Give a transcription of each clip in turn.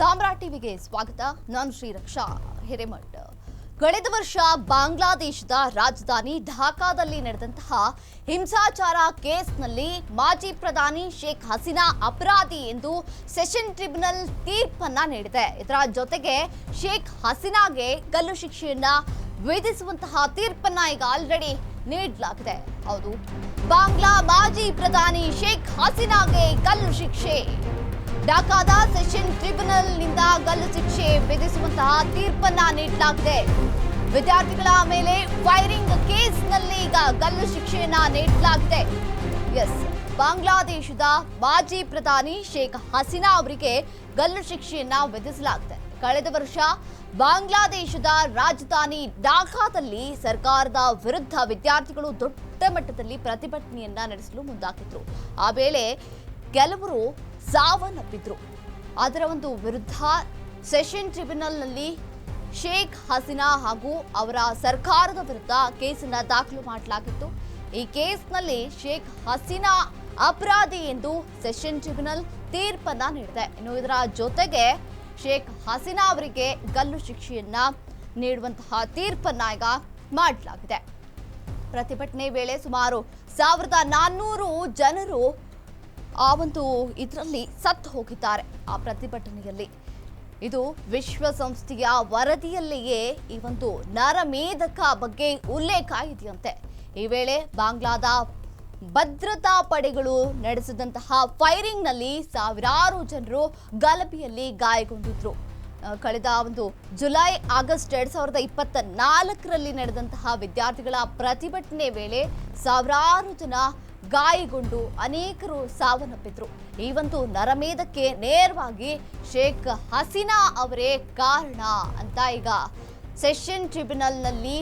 ಸಾಮ್ರಾಟ್ ಟಿವಿಗೆ ಸ್ವಾಗತ. ನಾನು ಶ್ರೀರಕ್ಷಾ ಹಿರೇಮಠ್. ಕಳೆದ ವರ್ಷ ಬಾಂಗ್ಲಾದೇಶದ ರಾಜಧಾನಿ ಢಾಕಾದಲ್ಲಿ ನಡೆದಂತಹ ಹಿಂಸಾಚಾರ ಕೇಸ್ನಲ್ಲಿ ಮಾಜಿ ಪ್ರಧಾನಿ ಶೇಖ್ ಹಸೀನಾ ಅಪರಾಧಿ ಎಂದು ಸೆಷನ್ ಟ್ರಿಬ್ಯುನಲ್ ತೀರ್ಪನ್ನ ನೀಡಿದೆ. ಇದರ ಜೊತೆಗೆ ಶೇಖ್ ಹಸೀನಾಗೆ ಗಲ್ಲು ಶಿಕ್ಷೆಯನ್ನ ವಿಧಿಸುವಂತಹ ತೀರ್ಪನ್ನ ಈಗ ಆಲ್ರೆಡಿ ನೀಡಲಾಗಿದೆ. ಹೌದು. ಬಾಂಗ್ಲಾ ಮಾಜಿ ಪ್ರಧಾನಿ ಶೇಖ್ ಹಸೀನಾಗೆ ಗಲ್ಲು ಶಿಕ್ಷೆ. ಢಾಕಾದ ಸೆಷನ್ ಟ್ರಿಬ್ಯುನಲ್ನಿಂದ ಗಲ್ಲು ಶಿಕ್ಷೆ ವಿಧಿಸುವಂತಹ ತೀರ್ಪನ್ನ ನೀಡಲಾಗಿದೆ. ವಿದ್ಯಾರ್ಥಿಗಳ ಮೇಲೆ ಫೈರಿಂಗ್ ಕೇಸ್ನಲ್ಲಿ ಈಗ ಗಲ್ಲು ಶಿಕ್ಷೆಯನ್ನ ನೀಡಲಾಗಿದೆ. ಎಸ್, ಬಾಂಗ್ಲಾದೇಶದ ಮಾಜಿ ಪ್ರಧಾನಿ ಶೇಖ್ ಹಸೀನಾ ಅವರಿಗೆ ಗಲ್ಲು ಶಿಕ್ಷೆಯನ್ನ ವಿಧಿಸಲಾಗಿದೆ. ಕಳೆದ ವರ್ಷ ಬಾಂಗ್ಲಾದೇಶದ ರಾಜಧಾನಿ ಢಾಕಾದಲ್ಲಿ ಸರ್ಕಾರದ ವಿರುದ್ಧ ವಿದ್ಯಾರ್ಥಿಗಳು ದೊಡ್ಡ ಮಟ್ಟದಲ್ಲಿ ಪ್ರತಿಭಟನೆಯನ್ನ ನಡೆಸಲು ಮುಂದಾಗಿದ್ರು. ಆ ವೇಳೆ ಕೆಲವರು ಸಾವನ್ನಪ್ಪಿದ್ರು. ಅದರ ಒಂದು ವಿರುದ್ಧ ಸೆಷನ್ ಟ್ರಿಬ್ಯುನಲ್ನಲ್ಲಿ ಶೇಖ್ ಹಸೀನಾ ಹಾಗೂ ಅವರ ಸರ್ಕಾರದ ವಿರುದ್ಧ ಕೇಸನ್ನ ದಾಖಲು ಮಾಡಲಾಗಿತ್ತು. ಈ ಕೇಸ್ನಲ್ಲಿ ಶೇಖ್ ಹಸೀನಾ ಅಪರಾಧಿ ಎಂದು ಸೆಷನ್ ಟ್ರಿಬ್ಯುನಲ್ ತೀರ್ಪನ್ನ ನೀಡಿದೆ. ಇನ್ನು ಇದರ ಜೊತೆಗೆ ಶೇಖ್ ಹಸೀನಾ ಅವರಿಗೆ ಗಲ್ಲು ಶಿಕ್ಷೆಯನ್ನ ನೀಡುವಂತಹ ತೀರ್ಪನ್ನ ಈಗ ಮಾಡಲಾಗಿದೆ. ಪ್ರತಿಭಟನೆ ವೇಳೆ ಸುಮಾರು ಸಾವಿರದ ನಾನ್ನೂರು ಜನರು ಆ ಒಂದು ಇದರಲ್ಲಿ ಸತ್ತು ಹೋಗಿದ್ದಾರೆ ಆ ಪ್ರತಿಭಟನೆಯಲ್ಲಿ. ಇದು ವಿಶ್ವಸಂಸ್ಥೆಯ ವರದಿಯಲ್ಲಿಯೇ ಈ ಒಂದು ನರಮೇಧಕ ಬಗ್ಗೆ ಉಲ್ಲೇಖ ಇದೆಯಂತೆ. ಈ ವೇಳೆ ಬಾಂಗ್ಲಾದ ಭದ್ರತಾ ಪಡೆಗಳು ನಡೆಸಿದಂತಹ ಫೈರಿಂಗ್ನಲ್ಲಿ ಸಾವಿರಾರು ಜನರು ಗಲಭೆಯಲ್ಲಿ ಗಾಯಗೊಂಡಿದ್ರು. ಕಳೆದ ಒಂದು ಜುಲೈ ಆಗಸ್ಟ್ ಎರಡ್ ಸಾವಿರದ ಇಪ್ಪತ್ತ ನಾಲ್ಕರಲ್ಲಿ ನಡೆದಂತಹ ವಿದ್ಯಾರ್ಥಿಗಳ ಪ್ರತಿಭಟನೆ ವೇಳೆ ಸಾವಿರಾರು ಜನ ಗಾಯಗೊಂಡು ಅನೇಕರು ಸಾವನ್ನಪ್ಪಿದ್ರು. ಈ ಒಂದು ನರಮೇಧಕ್ಕೆ ನೇರವಾಗಿ ಶೇಖ್ ಹಸೀನಾ ಅವರೇ ಕಾರಣ ಅಂತ ಈಗ ಸೆಷನ್ ಟ್ರಿಬ್ಯುನಲ್ನಲ್ಲಿ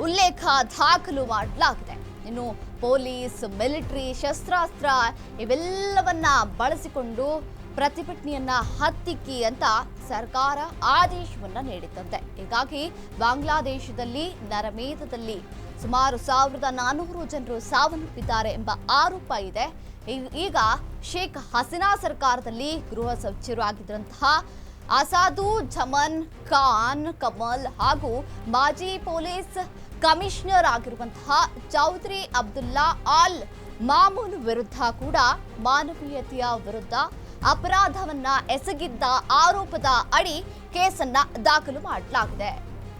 ಉಲ್ಲೇಖ ದಾಖಲು ಮಾಡಲಾಗಿದೆ. ಇನ್ನು ಪೊಲೀಸ್, ಮಿಲಿಟರಿ, ಶಸ್ತ್ರಾಸ್ತ್ರ ಇವೆಲ್ಲವನ್ನ ಬಳಸಿಕೊಂಡು ಪ್ರತಿಭಟನೆಯನ್ನ ಹತ್ತಿಕ್ಕಿ ಅಂತ ಸರ್ಕಾರ ಆದೇಶವನ್ನ ನೀಡಿತ್ತಂತೆ. ಹೀಗಾಗಿ ಬಾಂಗ್ಲಾದೇಶದಲ್ಲಿ ನರಮೇಧದಲ್ಲಿ ಸುಮಾರು ಸಾವಿರದ ನಾನ್ನೂರು ಜನರು ಸಾವನ್ನಪ್ಪಿದ್ದಾರೆ ಎಂಬ ಆರೋಪ ಇದೆ. ಈಗ ಶೇಖ್ ಹಸೀನಾ ಸರ್ಕಾರದಲ್ಲಿ ಗೃಹ ಸಚಿವರು ಆಗಿದ್ದಂತಹ ಅಸಾದು ಜಮನ್ ಖಾನ್, ಕಮಲ್ ಹಾಗೂ ಮಾಜಿ ಪೊಲೀಸ್ ಕಮಿಷನರ್ ಆಗಿರುವಂತಹ ಚೌಧರಿ ಅಬ್ದುಲ್ಲಾ ಆಲ್ ಮಾಮೂನ್ ವಿರುದ್ಧ ಕೂಡ ಮಾನವೀಯತೆಯ ವಿರುದ್ಧ ಅಪರಾಧವನ್ನ ಎಸಗಿದ್ದ ಆರೋಪದ ಅಡಿ ಕೇಸನ್ನ ದಾಖಲು ಮಾಡಲಾಗಿದೆ.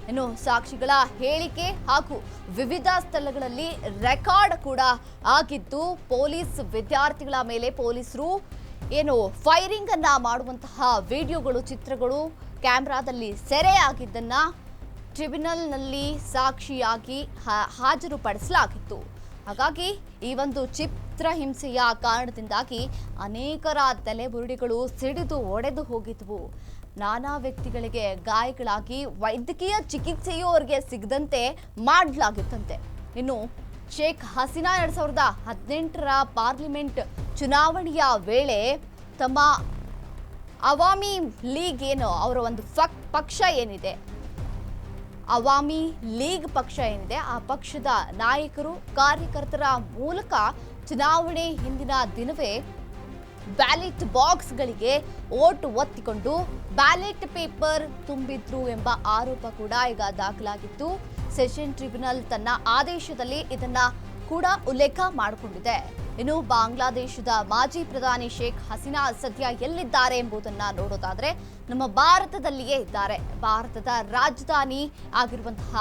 ಇನ್ನು ಸಾಕ್ಷಿಗಳ ಹೇಳಿಕೆ ಹಾಗೂ ವಿವಿಧ ಸ್ಥಳಗಳಲ್ಲಿ ರೆಕಾರ್ಡ್ ಕೂಡ ಆಗಿದ್ದು ಪೊಲೀಸ್ ವಿದ್ಯಾರ್ಥಿಗಳ ಮೇಲೆ ಪೊಲೀಸರು ಏನು ಫೈರಿಂಗ್ ಅನ್ನ ಮಾಡುವಂತಹ ವಿಡಿಯೋಗಳು, ಚಿತ್ರಗಳು ಕ್ಯಾಮ್ರಾದಲ್ಲಿ ಸೆರೆ ಆಗಿದ್ದನ್ನ ಟ್ರಿಬ್ಯುನಲ್ನಲ್ಲಿ ಸಾಕ್ಷಿಯಾಗಿ ಹಾಜರುಪಡಿಸಲಾಗಿತ್ತು. ಹಾಗಾಗಿ ಈ ಒಂದು ಚಿತ್ರ ಹಿಂಸೆಯ ಕಾರಣದಿಂದಾಗಿ ಅನೇಕರ ತಲೆಬುರುಡಿಗಳು ಸಿಡಿದು ಒಡೆದು ಹೋಗಿದ್ವು. ನಾನಾ ವ್ಯಕ್ತಿಗಳಿಗೆ ಗಾಯಗಳಾಗಿ ವೈದ್ಯಕೀಯ ಚಿಕಿತ್ಸೆಯೂ ಅವರಿಗೆ ಸಿಗದಂತೆ ಮಾಡಲಾಗಿತ್ತಂತೆ. ಇನ್ನು ಶೇಖ್ ಹಸೀನಾ ಎರಡು ಸಾವಿರದ ಹದಿನೆಂಟರ ಪಾರ್ಲಿಮೆಂಟ್ ಚುನಾವಣೆಯ ವೇಳೆ ತಮ್ಮ ಅವಾಮಿ ಲೀಗ್ ಏನು, ಅವರ ಒಂದು ಫಕ್ ಪಕ್ಷ ಏನಿದೆ? ಅವಾಮಿ ಲೀಗ್ ಪಕ್ಷ ಏನಿದೆ, ಆ ಪಕ್ಷದ ನಾಯಕರು, ಕಾರ್ಯಕರ್ತರ ಮೂಲಕ ಚುನಾವಣೆ ಹಿಂದಿನ ದಿನವೇ ಬ್ಯಾಲೆಟ್ ಬಾಕ್ಸ್ಗಳಿಗೆ ಓಟ್ ಒತ್ತಿಕೊಂಡು ಬ್ಯಾಲೆಟ್ ಪೇಪರ್ ತುಂಬಿದ್ರು ಎಂಬ ಆರೋಪ ಕೂಡ ಈಗ ದಾಖಲಾಗಿತ್ತು. ಸೆಷನ್ ಟ್ರಿಬ್ಯುನಲ್ ತನ್ನ ಆದೇಶದಲ್ಲಿ ಇದನ್ನ ಕೂಡ ಉಲ್ಲೇಖ ಮಾಡಿಕೊಂಡಿದೆ. ಇನ್ನು ಬಾಂಗ್ಲಾದೇಶದ ಮಾಜಿ ಪ್ರಧಾನಿ ಶೇಖ್ ಹಸೀನಾ ಸದ್ಯ ಎಲ್ಲಿದ್ದಾರೆ ಎಂಬುದನ್ನ ನೋಡೋದಾದ್ರೆ ನಮ್ಮ ಭಾರತದಲ್ಲಿಯೇ ಇದ್ದಾರೆ. ಭಾರತದ ರಾಜಧಾನಿ ಆಗಿರುವಂತಹ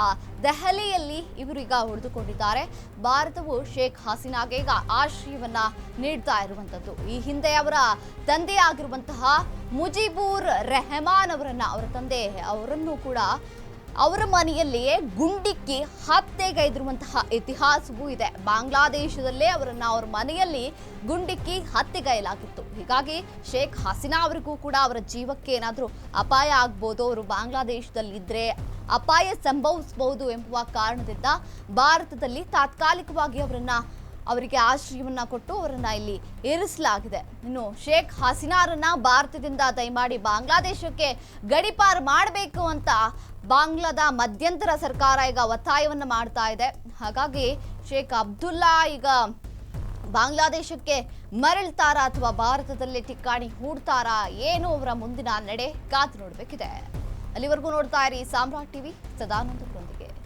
ದೆಹಲಿಯಲ್ಲಿ ಇವರು ಈಗ ಉಳಿದುಕೊಂಡಿದ್ದಾರೆ. ಭಾರತವು ಶೇಖ್ ಹಸೀನಾಗೆ ಈಗ ಆಶ್ರಯವನ್ನ ನೀಡ್ತಾ ಇರುವಂತದ್ದು ಈ ಹಿಂದೆ ಅವರ ತಂದೆ ಆಗಿರುವಂತಹ ಮುಜಿಬೂರ್ ರೆಹಮಾನ್ ಅವರನ್ನ, ಅವರ ತಂದೆ ಅವರನ್ನು ಕೂಡ ಅವರ ಮನೆಯಲ್ಲಿಯೇ ಗುಂಡಿಕ್ಕಿ ಹತ್ಯೆಗೈದಿರುವಂತಹ ಇತಿಹಾಸವೂ ಇದೆ. ಬಾಂಗ್ಲಾದೇಶದಲ್ಲೇ ಅವರನ್ನ ಅವ್ರ ಮನೆಯಲ್ಲಿ ಗುಂಡಿಕ್ಕಿ ಹತ್ಯೆಗೈಲಾಗಿತ್ತು ಹೀಗಾಗಿ ಶೇಖ್ ಹಸೀನಾ ಅವರಿಗೂ ಕೂಡ ಅವರ ಜೀವಕ್ಕೆ ಏನಾದರೂ ಅಪಾಯ ಆಗ್ಬೋದು. ಅವರು ಬಾಂಗ್ಲಾದೇಶದಲ್ಲಿದ್ದರೆ ಅಪಾಯ ಸಂಭವಿಸಬಹುದು ಎಂಬುವ ಕಾರಣದಿಂದ ಭಾರತದಲ್ಲಿ ತಾತ್ಕಾಲಿಕವಾಗಿ ಅವರನ್ನ ಅವರಿಗೆ ಆಶ್ರಯವನ್ನ ಕೊಟ್ಟು ಅವರನ್ನ ಇಲ್ಲಿ ಇರಿಸಲಾಗಿದೆ ಇನ್ನು ಶೇಖ್ ಹಸೀನಾರನ್ನ ಭಾರತದಿಂದ ದಯಮಾಡಿ ಬಾಂಗ್ಲಾದೇಶಕ್ಕೆ ಗಡಿಪಾರು ಮಾಡಬೇಕು ಅಂತ ಬಾಂಗ್ಲಾದ ಮಧ್ಯಂತರ ಸರ್ಕಾರ ಈಗ ಒತ್ತಾಯವನ್ನ ಮಾಡ್ತಾ ಇದೆ. ಹಾಗಾಗಿ ಶೇಖ್ ಅಬ್ದುಲ್ಲಾ ಈಗ ಬಾಂಗ್ಲಾದೇಶಕ್ಕೆ ಮರಳ್ತಾರಾ ಅಥವಾ ಭಾರತದಲ್ಲಿ ಟಿಕ್ಕಾಣಿ ಹೂಡ್ತಾರಾ ಏನು ಅವರ ಮುಂದಿನ ನಡೆ? ಕಾತು ನೋಡಬೇಕಿದೆ. ಅಲ್ಲಿವರೆಗೂ ನೋಡ್ತಾ ಇರಿ ಸಾಮ್ರಾಟ್ ಟಿವಿ ಸದಾನಂದರೊಂದಿಗೆ